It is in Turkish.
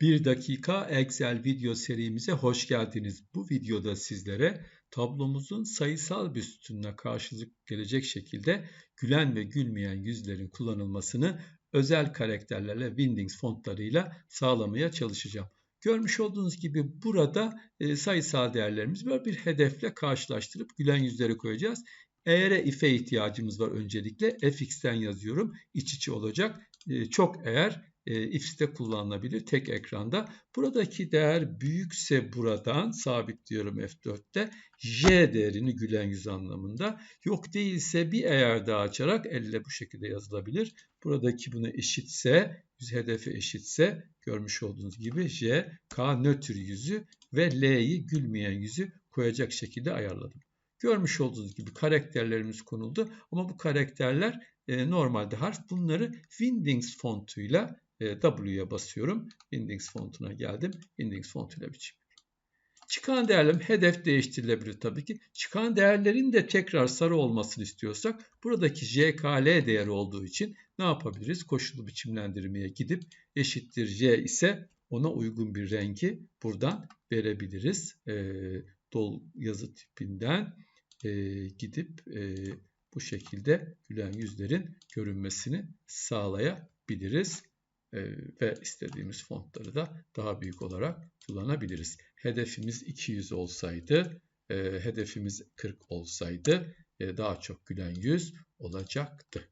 1 dakika Excel video serimize hoş geldiniz. Bu videoda sizlere tablomuzun sayısal bir sütununa karşılık gelecek şekilde gülen ve gülmeyen yüzlerin kullanılmasını özel karakterlerle Windings fontlarıyla sağlamaya çalışacağım. Görmüş olduğunuz gibi burada e, sayısal değerlerimiz var. Bir hedefle karşılaştırıp gülen yüzleri koyacağız. Eğer'e if'e ihtiyacımız var öncelikle. fx'ten yazıyorum. İç içe olacak. E, çok eğer if'te kullanılabilir tek ekranda. Buradaki değer büyükse buradan sabitliyorum F4'te J değerini gülen yüz anlamında. Yok değilse bir eğer daha açarak elle bu şekilde yazılabilir. Buradaki buna eşitse, yüz hedefe eşitse görmüş olduğunuz gibi J, K nötr yüzü ve L'yi gülmeyen yüzü koyacak şekilde ayarladım. Görmüş olduğunuz gibi karakterlerimiz konuldu ama bu karakterler e, normalde harf. Bunları Windings fontuyla W'ye basıyorum. Windings fontuna geldim. Windings fontuyla biçim. Çıkan değerlerim hedef değiştirilebilir tabii ki. Çıkan değerlerin de tekrar sarı olmasını istiyorsak buradaki JKL değeri olduğu için ne yapabiliriz? Koşullu biçimlendirmeye gidip eşittir J ise ona uygun bir rengi buradan verebiliriz. E, dol yazı tipinden e, gidip e, bu şekilde gülen yüzlerin görünmesini sağlayabiliriz ve istediğimiz fontları da daha büyük olarak kullanabiliriz. Hedefimiz 200 olsaydı, hedefimiz 40 olsaydı daha çok gülen yüz olacaktı.